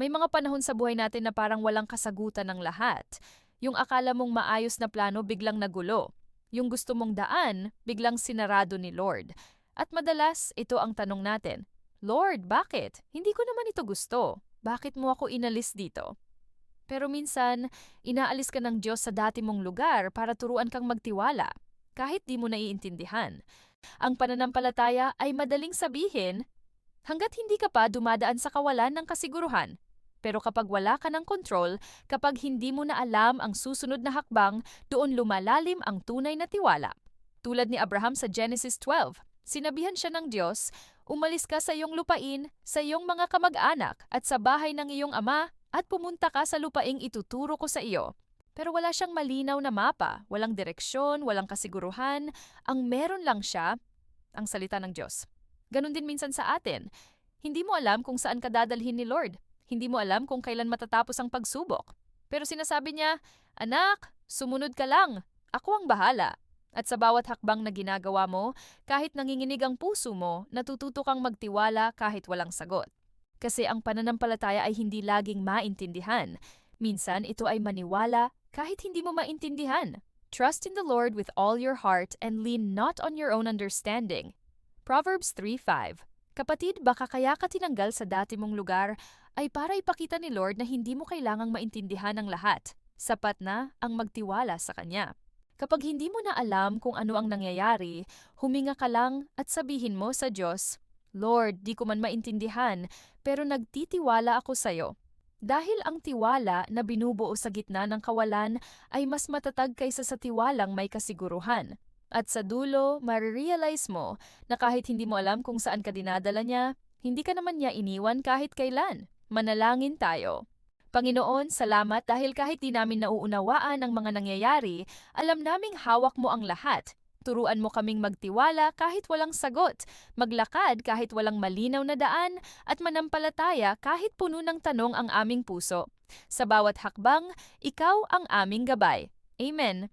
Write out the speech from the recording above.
May mga panahon sa buhay natin na parang walang kasagutan ng lahat. Yung akala mong maayos na plano biglang nagulo. Yung gusto mong daan, biglang sinarado ni Lord. At madalas, ito ang tanong natin, Lord, bakit? Hindi ko naman ito gusto. Bakit mo ako inalis dito? Pero minsan, inaalis ka ng Diyos sa dati mong lugar para turuan kang magtiwala, kahit di mo naiintindihan. Ang pananampalataya ay madaling sabihin, hanggat hindi ka pa dumadaan sa kawalan ng kasiguruhan. Pero kapag wala ka ng kontrol, kapag hindi mo na alam ang susunod na hakbang, doon lumalalim ang tunay na tiwala. Tulad ni Abraham sa Genesis 12, sinabihan siya ng Diyos, umalis ka sa iyong lupain, sa iyong mga kamag-anak, at sa bahay ng iyong ama, at pumunta ka sa lupaing ituturo ko sa iyo. Pero wala siyang malinaw na mapa, walang direksyon, walang kasiguruhan, ang meron lang siya, ang salita ng Diyos. Ganon din minsan sa atin. Hindi mo alam kung saan ka dadalhin ni Lord. Hindi mo alam kung kailan matatapos ang pagsubok. Pero sinasabi niya, Anak, sumunod ka lang. Ako ang bahala. At sa bawat hakbang na ginagawa mo, kahit nanginginig ang puso mo, natututo kang magtiwala kahit walang sagot. Kasi ang pananampalataya ay hindi laging maintindihan. Minsan ito ay maniwala kahit hindi mo maintindihan. Trust in the Lord with all your heart and lean not on your own understanding. Proverbs 3.5 Kapatid, baka kaya ka tinanggal sa dati mong lugar ay para ipakita ni Lord na hindi mo kailangang maintindihan ang lahat. Sapat na ang magtiwala sa Kanya. Kapag hindi mo na alam kung ano ang nangyayari, huminga ka lang at sabihin mo sa Diyos, Lord, di ko man maintindihan, pero nagtitiwala ako sa iyo. Dahil ang tiwala na binubuo sa gitna ng kawalan ay mas matatag kaysa sa tiwalang may kasiguruhan. At sa dulo, marirealize mo na kahit hindi mo alam kung saan ka dinadala niya, hindi ka naman niya iniwan kahit kailan. Manalangin tayo. Panginoon, salamat dahil kahit di namin nauunawaan ang mga nangyayari, alam naming hawak mo ang lahat. Turuan mo kaming magtiwala kahit walang sagot, maglakad kahit walang malinaw na daan, at manampalataya kahit puno ng tanong ang aming puso. Sa bawat hakbang, ikaw ang aming gabay. Amen.